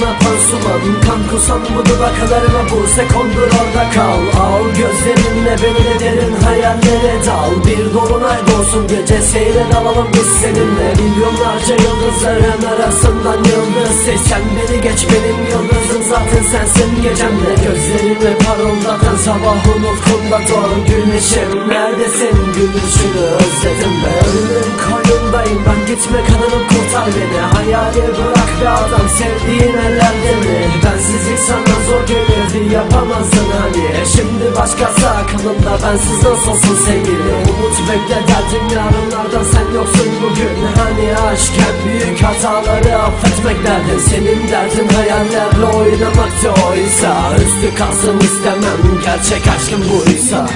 canına pansuman. Kan kusan bu dudaklarıma Buse kondur orada kal. Al gözlerinle beni de derin hayallere dal. Bir dolunay doğsun gece seyre dalalım biz seninle. Milyonlarca yıldızların arasından yıldız Seçen beni geç benim yıldızım. Zaten sensin gecemde. Gözlerimi parıldatan sabahın ufkunda doğan güneşim. Neredesin? Gülüşünü özledim ben. Ölümün koynundayım. Ben gitme kanımı kurtar beni Hayali bırak be adam sevdiğin ellerde mi? Bensizlik sana zor gelirdi yapamazdın hani. Şimdi başkası aklımda bensiz nasılsın sevgili? Umut bekle derdim yarınlardan sen yoksun bugün. Hani aşk en büyük hataları affetmek derdin Senin derdin hayallerle oynamaktı oysa. Üstü kalsın istemem gerçek aşkım buysa